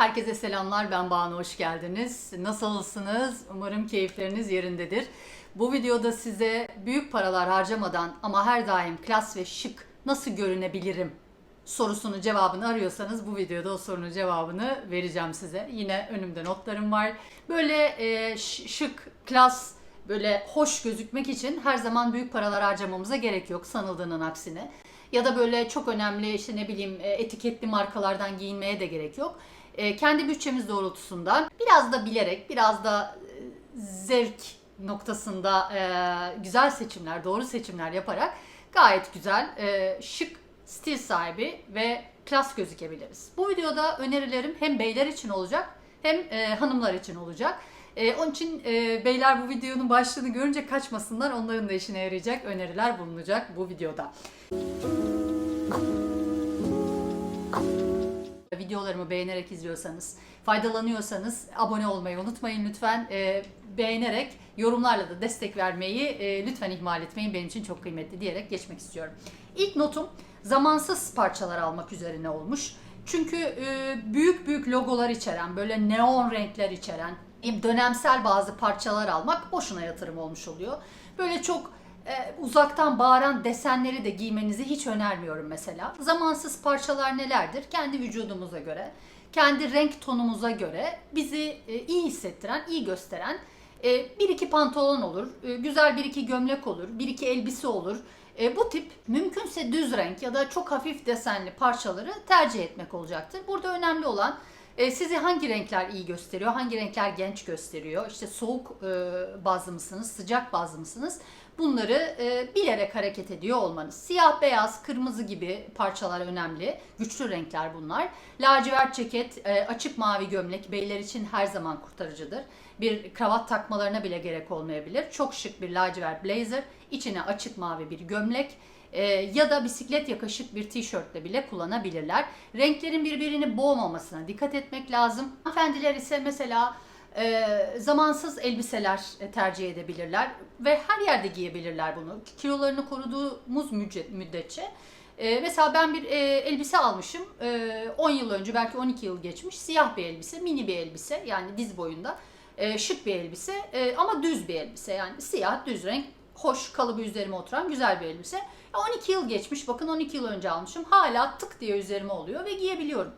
Herkese selamlar ben Banu hoş geldiniz. Nasılsınız? Umarım keyifleriniz yerindedir. Bu videoda size büyük paralar harcamadan ama her daim klas ve şık nasıl görünebilirim sorusunun cevabını arıyorsanız bu videoda o sorunun cevabını vereceğim size. Yine önümde notlarım var. Böyle e, şık, klas, böyle hoş gözükmek için her zaman büyük paralar harcamamıza gerek yok sanıldığının aksine. Ya da böyle çok önemli işte ne bileyim e, etiketli markalardan giyinmeye de gerek yok. E, kendi bütçemiz doğrultusunda biraz da bilerek, biraz da e, zevk noktasında e, güzel seçimler, doğru seçimler yaparak gayet güzel, e, şık, stil sahibi ve klas gözükebiliriz. Bu videoda önerilerim hem beyler için olacak hem e, hanımlar için olacak. E, onun için e, beyler bu videonun başlığını görünce kaçmasınlar. Onların da işine yarayacak öneriler bulunacak bu videoda. Videolarımı beğenerek izliyorsanız, faydalanıyorsanız abone olmayı unutmayın lütfen. E, beğenerek, yorumlarla da destek vermeyi e, lütfen ihmal etmeyin. Benim için çok kıymetli diyerek geçmek istiyorum. İlk notum zamansız parçalar almak üzerine olmuş. Çünkü e, büyük büyük logolar içeren, böyle neon renkler içeren, e, dönemsel bazı parçalar almak boşuna yatırım olmuş oluyor. Böyle çok e, uzaktan bağıran desenleri de giymenizi hiç önermiyorum mesela. Zamansız parçalar nelerdir? Kendi vücudumuza göre, kendi renk tonumuza göre bizi e, iyi hissettiren, iyi gösteren e, bir iki pantolon olur, e, güzel bir iki gömlek olur, bir iki elbise olur. E, bu tip mümkünse düz renk ya da çok hafif desenli parçaları tercih etmek olacaktır. Burada önemli olan e, sizi hangi renkler iyi gösteriyor, hangi renkler genç gösteriyor, işte soğuk e, bazlı mısınız, sıcak bazlı mısınız? Bunları e, bilerek hareket ediyor olmanız. Siyah, beyaz, kırmızı gibi parçalar önemli. Güçlü renkler bunlar. Lacivert ceket, e, açık mavi gömlek beyler için her zaman kurtarıcıdır. Bir kravat takmalarına bile gerek olmayabilir. Çok şık bir lacivert blazer, içine açık mavi bir gömlek e, ya da bisiklet yakaşık bir tişörtle bile kullanabilirler. Renklerin birbirini boğmamasına dikkat etmek lazım. Hanımefendiler ise mesela e, zamansız elbiseler tercih edebilirler ve her yerde giyebilirler bunu. Kilolarını koruduğumuz müddet- müddetçe. E, mesela ben bir e, elbise almışım. E, 10 yıl önce belki 12 yıl geçmiş. Siyah bir elbise, mini bir elbise yani diz boyunda. E, şık bir elbise e, ama düz bir elbise yani siyah düz renk hoş kalıbı üzerime oturan güzel bir elbise. E, 12 yıl geçmiş bakın 12 yıl önce almışım hala tık diye üzerime oluyor ve giyebiliyorum.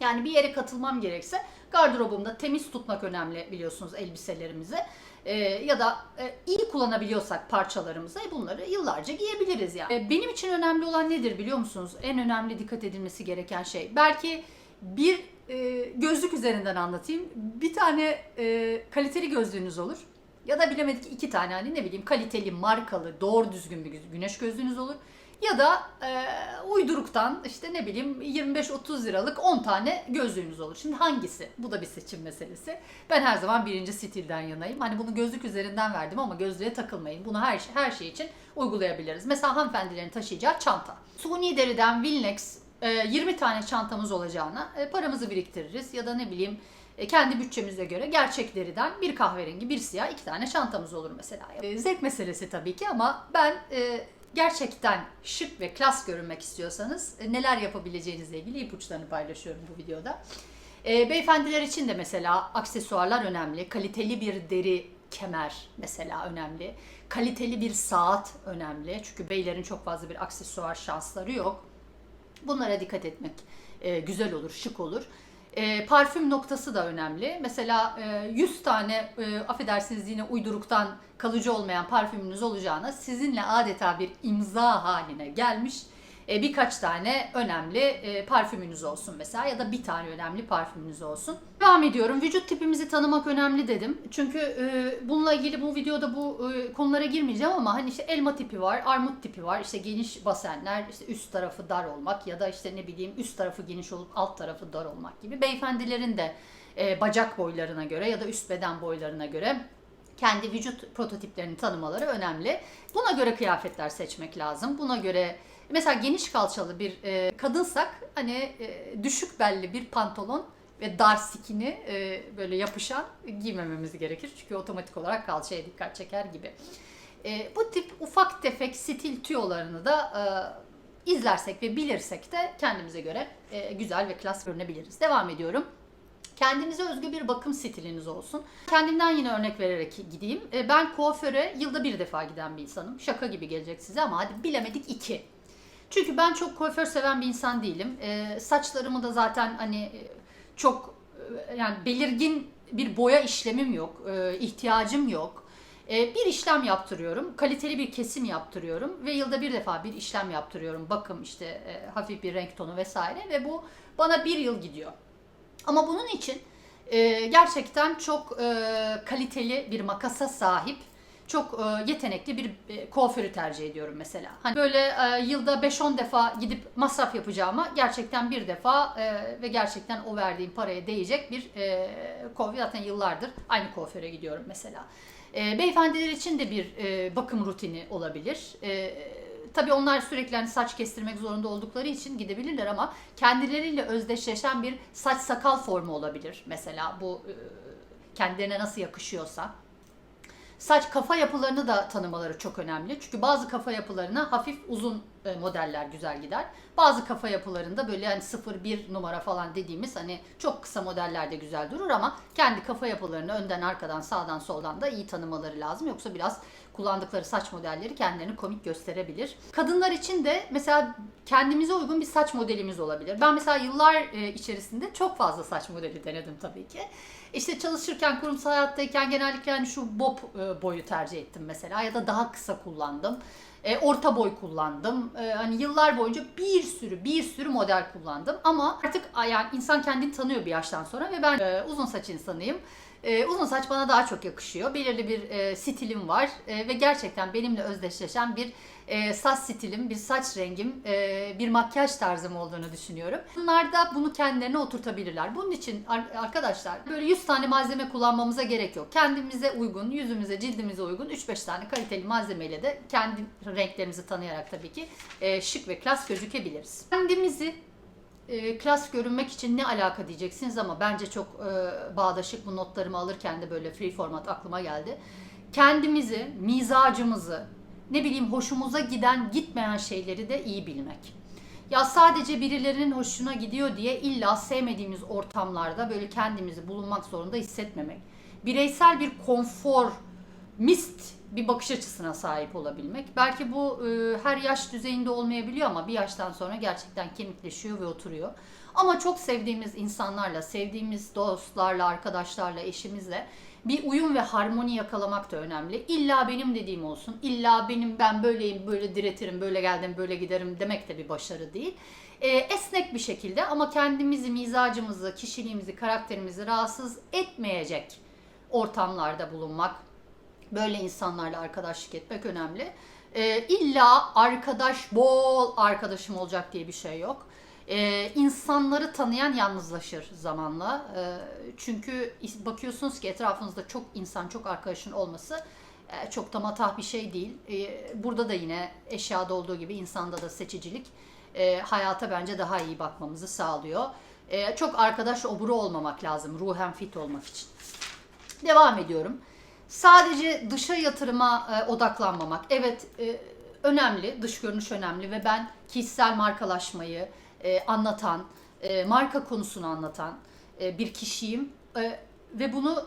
Yani bir yere katılmam gerekse gardırobumda temiz tutmak önemli biliyorsunuz elbiselerimizi. Ee, ya da e, iyi kullanabiliyorsak parçalarımızı e, bunları yıllarca giyebiliriz yani. E, benim için önemli olan nedir biliyor musunuz? En önemli dikkat edilmesi gereken şey. Belki bir e, gözlük üzerinden anlatayım. Bir tane e, kaliteli gözlüğünüz olur. Ya da bilemedik iki tane hani ne bileyim kaliteli, markalı, doğru düzgün bir gü- güneş gözlüğünüz olur. Ya da e, uyduruktan işte ne bileyim 25-30 liralık 10 tane gözlüğünüz olur. Şimdi hangisi? Bu da bir seçim meselesi. Ben her zaman birinci stilden yanayım. Hani bunu gözlük üzerinden verdim ama gözlüğe takılmayın. Bunu her, her şey için uygulayabiliriz. Mesela hanımefendilerin taşıyacağı çanta. Suni deriden Wilnex e, 20 tane çantamız olacağına e, paramızı biriktiririz. Ya da ne bileyim e, kendi bütçemize göre gerçek deriden bir kahverengi, bir siyah iki tane çantamız olur mesela. E, zevk meselesi tabii ki ama ben e, gerçekten şık ve klas görünmek istiyorsanız e, neler yapabileceğinizle ilgili ipuçlarını paylaşıyorum bu videoda. E, beyefendiler için de mesela aksesuarlar önemli. Kaliteli bir deri kemer mesela önemli. Kaliteli bir saat önemli. Çünkü beylerin çok fazla bir aksesuar şansları yok. Bunlara dikkat etmek e, güzel olur, şık olur. E, parfüm noktası da önemli. Mesela e, 100 tane e, affedersiniz yine uyduruktan kalıcı olmayan parfümünüz olacağına sizinle adeta bir imza haline gelmiş e, birkaç tane önemli e, parfümünüz olsun mesela ya da bir tane önemli parfümünüz olsun. Devam ediyorum. Vücut tipimizi tanımak önemli dedim. Çünkü e, bununla ilgili bu videoda bu e, konulara girmeyeceğim ama hani işte elma tipi var, armut tipi var, işte geniş basenler, işte üst tarafı dar olmak ya da işte ne bileyim üst tarafı geniş olup alt tarafı dar olmak gibi. Beyefendilerin de e, bacak boylarına göre ya da üst beden boylarına göre kendi vücut prototiplerini tanımaları önemli. Buna göre kıyafetler seçmek lazım. Buna göre mesela geniş kalçalı bir e, kadınsak hani e, düşük belli bir pantolon ve dar sikini e, böyle yapışan giymememiz gerekir. Çünkü otomatik olarak kalçaya dikkat çeker gibi. E, bu tip ufak tefek stil tüyolarını da e, izlersek ve bilirsek de kendimize göre e, güzel ve klas görünebiliriz. Devam ediyorum. Kendinize özgü bir bakım stiliniz olsun. Kendimden yine örnek vererek gideyim. E, Ben kuaföre yılda bir defa giden bir insanım. Şaka gibi gelecek size ama hadi bilemedik iki. Çünkü ben çok kuaför seven bir insan değilim. E, saçlarımı da zaten hani e, çok e, yani belirgin bir boya işlemim yok. E, ihtiyacım yok. E, bir işlem yaptırıyorum. Kaliteli bir kesim yaptırıyorum ve yılda bir defa bir işlem yaptırıyorum. Bakım işte e, hafif bir renk tonu vesaire ve bu bana bir yıl gidiyor. Ama bunun için e, gerçekten çok e, kaliteli bir makasa sahip, çok e, yetenekli bir e, kuaförü tercih ediyorum mesela. Hani böyle e, yılda 5-10 defa gidip masraf yapacağıma gerçekten bir defa e, ve gerçekten o verdiğim paraya değecek bir e, kuaför. Zaten yıllardır aynı kuaföre gidiyorum mesela. Beyefendiler için de bir bakım rutini olabilir. E, tabii onlar sürekli hani saç kestirmek zorunda oldukları için gidebilirler ama kendileriyle özdeşleşen bir saç sakal formu olabilir mesela bu kendilerine nasıl yakışıyorsa. Saç kafa yapılarını da tanımaları çok önemli. Çünkü bazı kafa yapılarına hafif uzun modeller güzel gider. Bazı kafa yapılarında böyle yani 0-1 numara falan dediğimiz hani çok kısa modeller de güzel durur ama kendi kafa yapılarını önden arkadan sağdan soldan da iyi tanımaları lazım. Yoksa biraz kullandıkları saç modelleri kendilerini komik gösterebilir. Kadınlar için de mesela kendimize uygun bir saç modelimiz olabilir. Ben mesela yıllar e, içerisinde çok fazla saç modeli denedim tabii ki. İşte çalışırken, kurumsal hayattayken genellikle hani şu bob e, boyu tercih ettim mesela ya da daha kısa kullandım. E, orta boy kullandım. E, hani yıllar boyunca bir sürü bir sürü model kullandım ama artık yani insan kendini tanıyor bir yaştan sonra ve ben e, uzun saç insanıyım. E, uzun saç bana daha çok yakışıyor. Belirli bir e, stilim var e, ve gerçekten benimle özdeşleşen bir e, saç stilim, bir saç rengim, e, bir makyaj tarzım olduğunu düşünüyorum. Bunlar da bunu kendilerine oturtabilirler. Bunun için ar- arkadaşlar böyle 100 tane malzeme kullanmamıza gerek yok. Kendimize uygun, yüzümüze, cildimize uygun 3-5 tane kaliteli malzemeyle de kendi renklerimizi tanıyarak tabii ki e, şık ve klas gözükebiliriz. Kendimizi e, klas görünmek için ne alaka diyeceksiniz ama bence çok e, bağdaşık bu notlarımı alırken de böyle free format aklıma geldi. Kendimizi, mizacımızı, ne bileyim hoşumuza giden gitmeyen şeyleri de iyi bilmek. Ya sadece birilerinin hoşuna gidiyor diye illa sevmediğimiz ortamlarda böyle kendimizi bulunmak zorunda hissetmemek. Bireysel bir konfor, mist bir bakış açısına sahip olabilmek. Belki bu e, her yaş düzeyinde olmayabiliyor ama bir yaştan sonra gerçekten kemikleşiyor ve oturuyor. Ama çok sevdiğimiz insanlarla, sevdiğimiz dostlarla, arkadaşlarla, eşimizle bir uyum ve harmoni yakalamak da önemli. İlla benim dediğim olsun, illa benim ben böyleyim, böyle diretirim, böyle geldim, böyle giderim demek de bir başarı değil. E, esnek bir şekilde ama kendimizi, mizacımızı, kişiliğimizi, karakterimizi rahatsız etmeyecek ortamlarda bulunmak, böyle insanlarla arkadaşlık etmek önemli. Ee, illa arkadaş bol arkadaşım olacak diye bir şey yok. Ee, insanları tanıyan yalnızlaşır zamanla. Ee, çünkü bakıyorsunuz ki etrafınızda çok insan, çok arkadaşın olması e, çok da matah bir şey değil. Ee, burada da yine eşyada olduğu gibi insanda da seçicilik e, hayata bence daha iyi bakmamızı sağlıyor. E, çok arkadaş oburu olmamak lazım ruhen fit olmak için. Devam ediyorum. Sadece dışa yatırıma e, odaklanmamak. Evet e, önemli, dış görünüş önemli ve ben kişisel markalaşmayı e, anlatan, e, marka konusunu anlatan e, bir kişiyim. E, ve bunu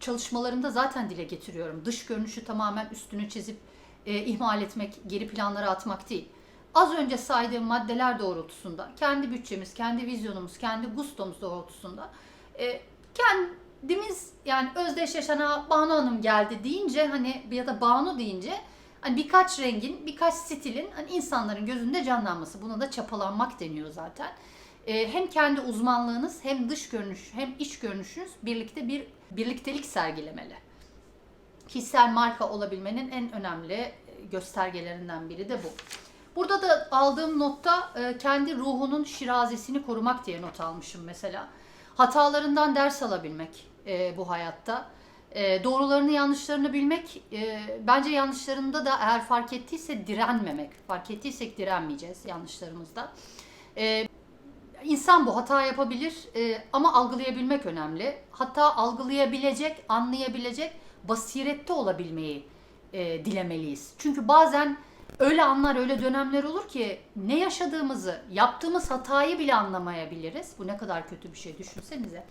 çalışmalarımda zaten dile getiriyorum. Dış görünüşü tamamen üstünü çizip e, ihmal etmek, geri planlara atmak değil. Az önce saydığım maddeler doğrultusunda, kendi bütçemiz, kendi vizyonumuz, kendi gustomuz doğrultusunda e, kendimiz yani özdeşleşen "Aa, Banu Hanım geldi deyince hani ya da Banu deyince hani birkaç rengin, birkaç stilin hani insanların gözünde canlanması. Buna da çapalanmak deniyor zaten. E, hem kendi uzmanlığınız hem dış görünüş hem iç görünüşünüz birlikte bir birliktelik sergilemeli. Kişisel marka olabilmenin en önemli e, göstergelerinden biri de bu. Burada da aldığım notta e, kendi ruhunun şirazesini korumak diye not almışım mesela. Hatalarından ders alabilmek e, bu hayatta. E, doğrularını yanlışlarını bilmek. e, bence yanlışlarında da eğer fark ettiyse direnmemek. Fark ettiysek direnmeyeceğiz yanlışlarımızda. E, İnsan bu hata yapabilir e, ama algılayabilmek önemli. Hatta algılayabilecek, anlayabilecek, basirette olabilmeyi e, dilemeliyiz. Çünkü bazen öyle anlar, öyle dönemler olur ki ne yaşadığımızı, yaptığımız hatayı bile anlamayabiliriz. Bu ne kadar kötü bir şey düşünsenize.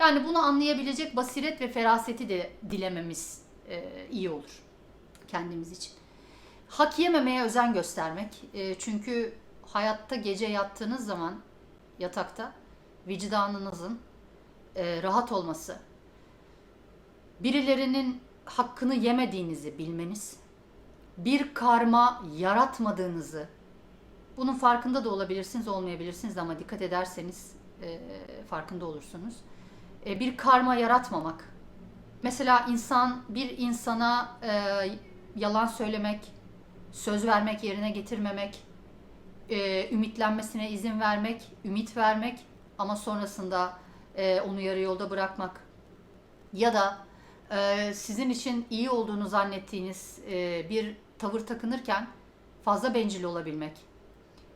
Yani bunu anlayabilecek basiret ve feraseti de dilememiz e, iyi olur kendimiz için. Hak yememeye özen göstermek. E, çünkü hayatta gece yattığınız zaman yatakta vicdanınızın e, rahat olması, birilerinin hakkını yemediğinizi bilmeniz, bir karma yaratmadığınızı, bunun farkında da olabilirsiniz, olmayabilirsiniz ama dikkat ederseniz e, farkında olursunuz. E, bir karma yaratmamak. Mesela insan bir insana e, yalan söylemek, söz vermek, yerine getirmemek, e, ümitlenmesine izin vermek, ümit vermek ama sonrasında e, onu yarı yolda bırakmak ya da e, sizin için iyi olduğunu zannettiğiniz e, bir tavır takınırken fazla bencil olabilmek,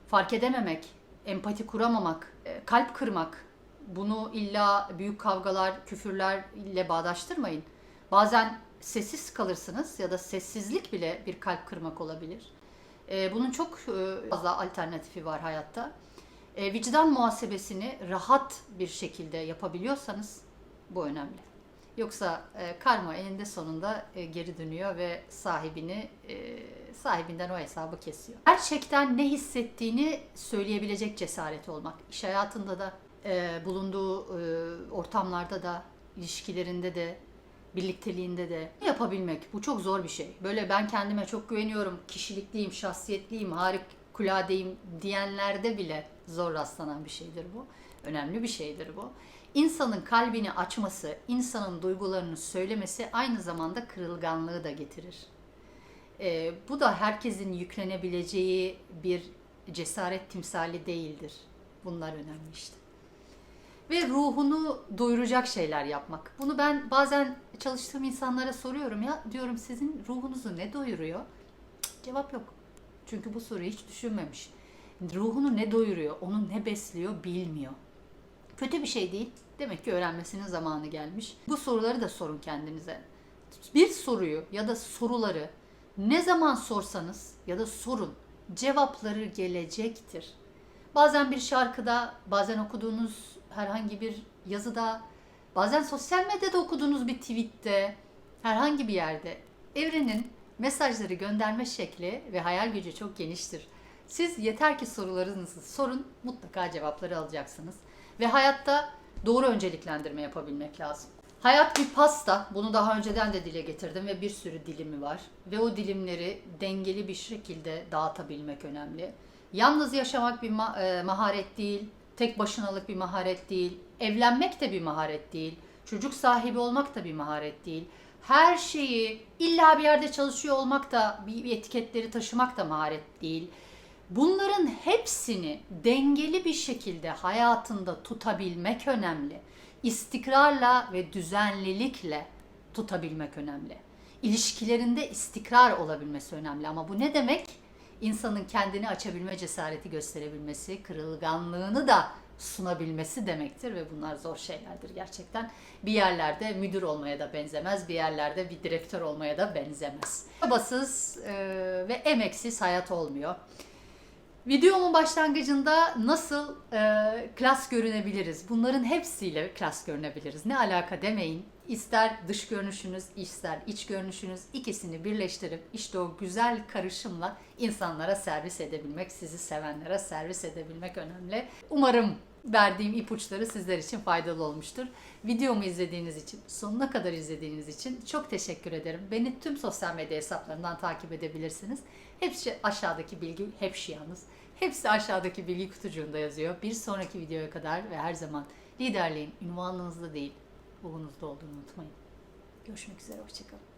fark edememek, empati kuramamak, e, kalp kırmak. Bunu illa büyük kavgalar, küfürlerle bağdaştırmayın. Bazen sessiz kalırsınız ya da sessizlik bile bir kalp kırmak olabilir. E, bunun çok e, fazla alternatifi var hayatta. Vicdan muhasebesini rahat bir şekilde yapabiliyorsanız bu önemli. Yoksa e, karma eninde sonunda e, geri dönüyor ve sahibini e, sahibinden o hesabı kesiyor. Gerçekten ne hissettiğini söyleyebilecek cesaret olmak. İş hayatında da e, bulunduğu e, ortamlarda da ilişkilerinde de birlikteliğinde de yapabilmek. Bu çok zor bir şey. Böyle ben kendime çok güveniyorum, kişilikliyim, şahsiyetliyim, harikuladeyim diyenlerde bile zor rastlanan bir şeydir bu. Önemli bir şeydir bu. İnsanın kalbini açması, insanın duygularını söylemesi aynı zamanda kırılganlığı da getirir. Ee, bu da herkesin yüklenebileceği bir cesaret timsali değildir. Bunlar önemli işte ve ruhunu doyuracak şeyler yapmak. Bunu ben bazen çalıştığım insanlara soruyorum ya diyorum sizin ruhunuzu ne doyuruyor? Cık, Cevap yok. Çünkü bu soruyu hiç düşünmemiş. Ruhunu ne doyuruyor, onu ne besliyor bilmiyor. Kötü bir şey değil. Demek ki öğrenmesinin zamanı gelmiş. Bu soruları da sorun kendinize. Bir soruyu ya da soruları ne zaman sorsanız ya da sorun cevapları gelecektir. Bazen bir şarkıda, bazen okuduğunuz herhangi bir yazıda, bazen sosyal medyada okuduğunuz bir tweette, herhangi bir yerde evrenin mesajları gönderme şekli ve hayal gücü çok geniştir. Siz yeter ki sorularınızı sorun, mutlaka cevapları alacaksınız. Ve hayatta doğru önceliklendirme yapabilmek lazım. Hayat bir pasta. Bunu daha önceden de dile getirdim ve bir sürü dilimi var. Ve o dilimleri dengeli bir şekilde dağıtabilmek önemli. Yalnız yaşamak bir ma- e, maharet değil, tek başınalık bir maharet değil, evlenmek de bir maharet değil, çocuk sahibi olmak da bir maharet değil. Her şeyi illa bir yerde çalışıyor olmak da bir etiketleri taşımak da maharet değil. Bunların hepsini dengeli bir şekilde hayatında tutabilmek önemli. İstikrarla ve düzenlilikle tutabilmek önemli. İlişkilerinde istikrar olabilmesi önemli ama bu ne demek? İnsanın kendini açabilme cesareti gösterebilmesi, kırılganlığını da sunabilmesi demektir ve bunlar zor şeylerdir gerçekten. Bir yerlerde müdür olmaya da benzemez, bir yerlerde bir direktör olmaya da benzemez. Çabasız e, ve emeksiz hayat olmuyor. Videomun başlangıcında nasıl e, klas görünebiliriz? Bunların hepsiyle klas görünebiliriz. Ne alaka demeyin. İster dış görünüşünüz, ister iç görünüşünüz ikisini birleştirip işte o güzel karışımla insanlara servis edebilmek, sizi sevenlere servis edebilmek önemli. Umarım verdiğim ipuçları sizler için faydalı olmuştur. Videomu izlediğiniz için, sonuna kadar izlediğiniz için çok teşekkür ederim. Beni tüm sosyal medya hesaplarından takip edebilirsiniz. Hepsi aşağıdaki bilgi, hepsi yalnız. Hepsi aşağıdaki bilgi kutucuğunda yazıyor. Bir sonraki videoya kadar ve her zaman liderliğin ünvanınızda değil, ruhunuzda olduğunu unutmayın. Görüşmek üzere, hoşçakalın.